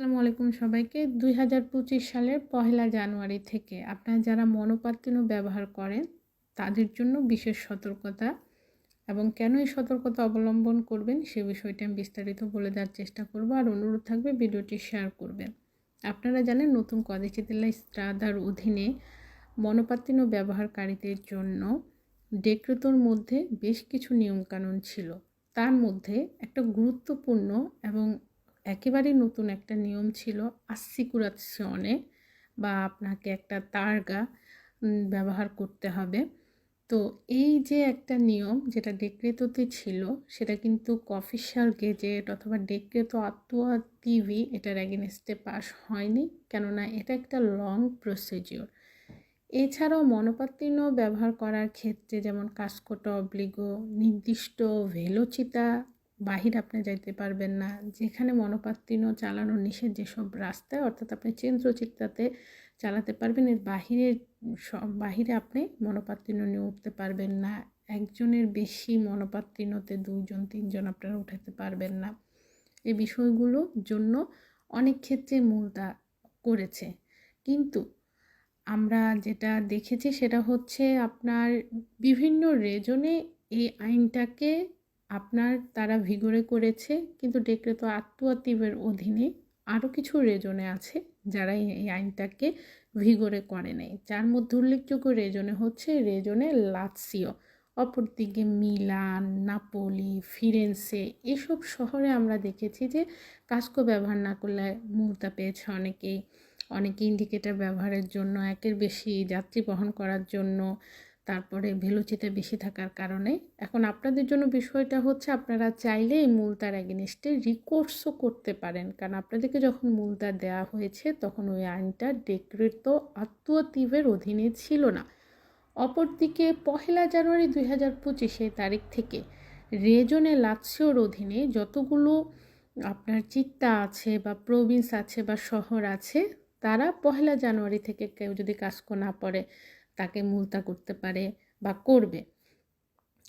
আসসালামু আলাইকুম সবাইকে। দুই হাজার পঁচিশ সালের পহেলা জানুয়ারি থেকে আপনারা যারা মনোপাত্তিন ব্যবহার করেন, তাদের জন্য বিশেষ সতর্কতা এবং কেন এই সতর্কতা অবলম্বন করবেন সে বিষয়টি আমি বিস্তারিত বলে দেওয়ার চেষ্টা করব আর অনুরোধ থাকবে ভিডিওটি শেয়ার করবেন। আপনারা জানেন নতুন কদেচিতিল্লা স্ট্রাদার অধীনে মনোপাত্তিন ব্যবহারকারীদের জন্য ডেক্রেতোর মধ্যে বেশ কিছু নিয়মকানুন ছিল। তার মধ্যে একটা গুরুত্বপূর্ণ এবং একেবারেই নতুন একটা নিয়ম ছিল আসিকুরাসনে বা আপনাকে একটা তারগা ব্যবহার করতে হবে। তো এই যে একটা নিয়ম যেটা ডেক্রেতোতে ছিল, সেটা কিন্তু অফিসিয়াল গেজেট অথবা ডেক্রেতো আত্মুয়া টিভি এটার অ্যাগেনস্টে পাস হয়নি, কেননা এটা একটা লং প্রসিজিওর এছাড়াও মনোপাত্তীর্ণ ব্যবহার করার ক্ষেত্রে যেমন কাস্কোটা, অব্লিগো, নির্দিষ্ট ভেলোচিতা বাহির আপনি যাইতে পারবেন না। যেখানে মনোপাত্তীর্ণ চালানো নিষেধ যেসব রাস্তায় অর্থাৎ আপনি চেন্দ্রচিত্রাতে চালাতে পারবেন, এর বাহিরে সব, বাহিরে আপনি মনোপাত্তীর্ণ নিয়ে উঠতে পারবেন না। একজনের বেশি মনোপাত্তীর্ণতে দুইজন, তিনজন আপনারা উঠাতে পারবেন না। এই বিষয়গুলোর জন্য অনেক ক্ষেত্রে মূলতা করেছে। কিন্তু আমরা যেটা দেখেছি সেটা হচ্ছে আপনার বিভিন্ন রেজনে এই আইনটাকে আপনার তারা ভিগরে করেছে, কিন্তু ডেক্রেতো আত্মীয়তিবের অধীনে আরও কিছু রেজনে আছে যারা এই আইনটাকে ভিগরে করে নেয় যার মধ্যে উল্লেখযোগ্য রেজনে হচ্ছে রেজনে লাৎসিও, অপরদিকে মিলান, নাপোলি, ফিরেন্সে এসব শহরে আমরা দেখেছি যে কাস্কো ব্যবহার না করলে মুহূর্তা পেয়েছে অনেকেই। অনেকে ইন্ডিকেটার ব্যবহারের জন্য, একের বেশি যাত্রী বহন করার জন্য তারপরে ভেলোচিতে বেশি থাকার কারণে। এখন আপনাদের জন্য বিষয়টা হচ্ছে, আপনারা চাইলে এই মূলতার অ্যাগেনিস্টে রিকোর্সও করতে পারেন। কারণ আপনাদেরকে যখন মূলতার দেওয়া হয়েছে, তখন ওই আইনটা ডেক্রেত আত্মতীবের অধীনে ছিল না। অপরদিকে পহেলা জানুয়ারি দুই হাজার পঁচিশে তারিখ থেকে রেজনে লাৎসিওর অধীনে যতগুলো আপনার চিত্তা আছে বা প্রভিন্স আছে বা শহর আছে, তারা পহেলা জানুয়ারি থেকে কেউ যদি কাস্কো না পড়ে তাকে মুলতা করতে পারে বা করবে।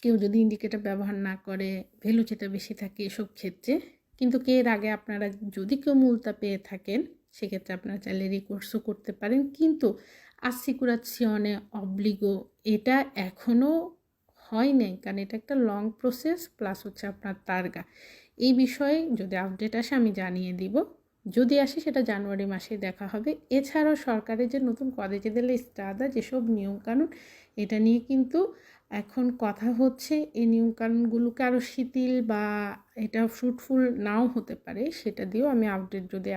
কেউ যদি ইন্ডিকেটার ব্যবহার না করে ভ্যালু যেটা বেশি থাকে এসব ক্ষেত্রে। কিন্তু কে এর আগে আপনারা যদি কেউ মূলতা পেয়ে থাকেন, সেক্ষেত্রে আপনারা চাইলে রিকোর্সও করতে পারেন। কিন্তু আসিকুরাসিয়নে অব্লিগো এটা এখনও হয় নাই, কারণ এটা একটা লং প্রসেস প্লাস হচ্ছে আপনার তারগা এই বিষয়ে যদি আপডেট আসে, আমি জানিয়ে দিব। যদি আসে সেটা জানুয়ারি মাসে দেখা হবে। এছাড়াও সরকারের যে নতুন কলেজে দিলে স্টাদা যেসব নিয়মকানুন, এটা নিয়ে কিন্তু এখন কথা হচ্ছে। এই নিয়মকানুনগুলোকে আরও শিথিল বা এটা ফ্রুটফুল নাও হতে পারে, সেটা দিয়েও আমি আপডেট যদি